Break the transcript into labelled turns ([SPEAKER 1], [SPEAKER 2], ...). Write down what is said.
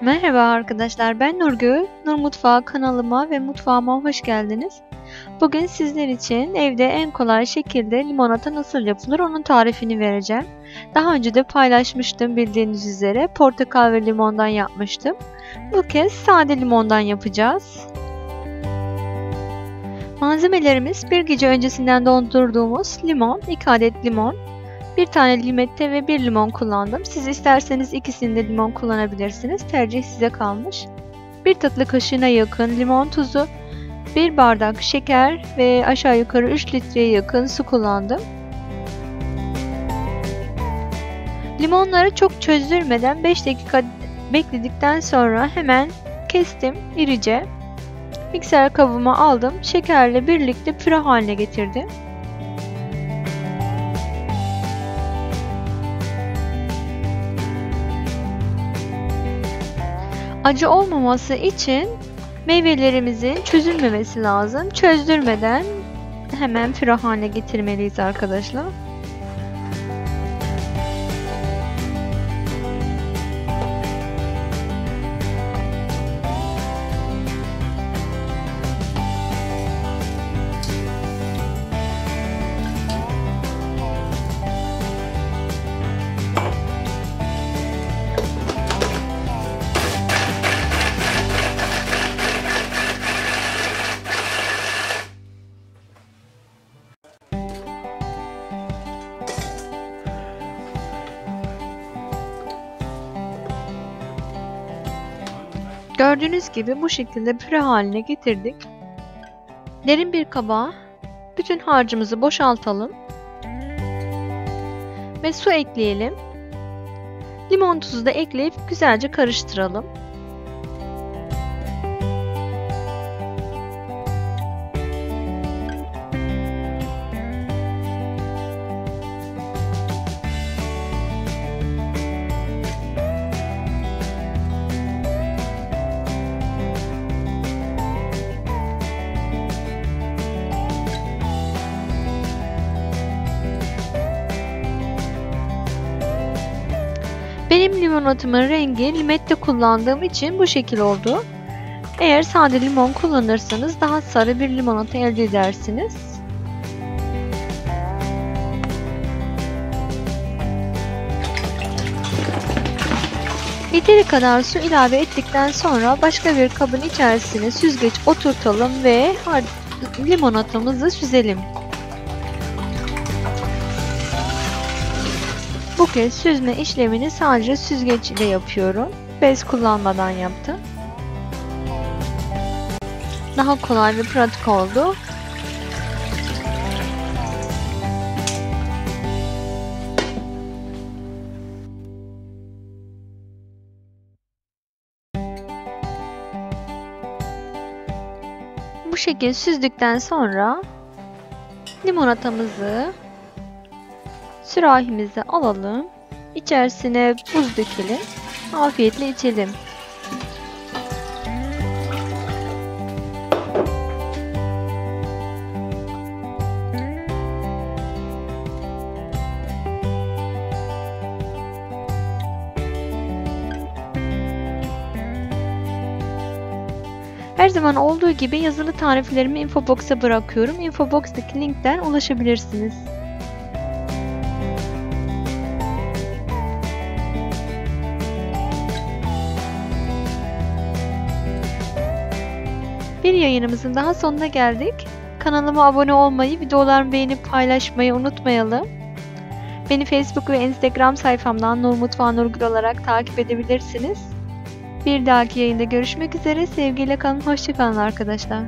[SPEAKER 1] Merhaba arkadaşlar ben Nurgül. Nur Mutfağı kanalıma ve mutfağıma hoş geldiniz. Bugün sizler için evde en kolay şekilde limonata nasıl yapılır onun tarifini vereceğim. Daha önce de paylaşmıştım bildiğiniz üzere portakal ve limondan yapmıştım. Bu kez sade limondan yapacağız. Malzemelerimiz bir gece öncesinden dondurduğumuz limon, 2 adet limon, bir tane limette ve bir limon kullandım. Siz isterseniz ikisinde limon kullanabilirsiniz. Tercih size kalmış. Bir tatlı kaşığına yakın limon tuzu, bir bardak şeker ve aşağı yukarı 3 litreye yakın su kullandım. Limonları çok çözdürmeden 5 dakika bekledikten sonra hemen kestim irice. Mikser kabıma aldım. Şekerle birlikte püre haline getirdim. Acı olmaması için meyvelerimizin çözülmemesi lazım. Çözdürmeden hemen püre haline getirmeliyiz arkadaşlar. Gördüğünüz gibi bu şekilde püre haline getirdik. Derin bir kaba bütün harcımızı boşaltalım. Ve su ekleyelim. Limon tuzu da ekleyip güzelce karıştıralım. Benim limonatımın rengi limette kullandığım için bu şekil oldu. Eğer sade limon kullanırsanız daha sarı bir limonata elde edersiniz. Yeteri kadar su ilave ettikten sonra başka bir kabın içerisine süzgeç oturtalım ve limonatamızı süzelim. Kez süzme işlemini sadece süzgeç ile yapıyorum. Bez kullanmadan yaptım. Daha kolay ve pratik oldu. Bu şekilde süzdükten sonra limonatamızı Sürahimizi alalım. İçerisine buz dökelim. Afiyetle içelim. Her zaman olduğu gibi yazılı tariflerimi infobox'a bırakıyorum. Infobox'taki linkten ulaşabilirsiniz. Bir yayınımızın daha sonuna geldik. Kanalıma abone olmayı, videolarımı beğenip paylaşmayı unutmayalım. Beni Facebook ve Instagram sayfamdan Nur Mutfağı Nurgül olarak takip edebilirsiniz. Bir dahaki yayında görüşmek üzere. Sevgiyle kalın. Hoşçakalın arkadaşlar.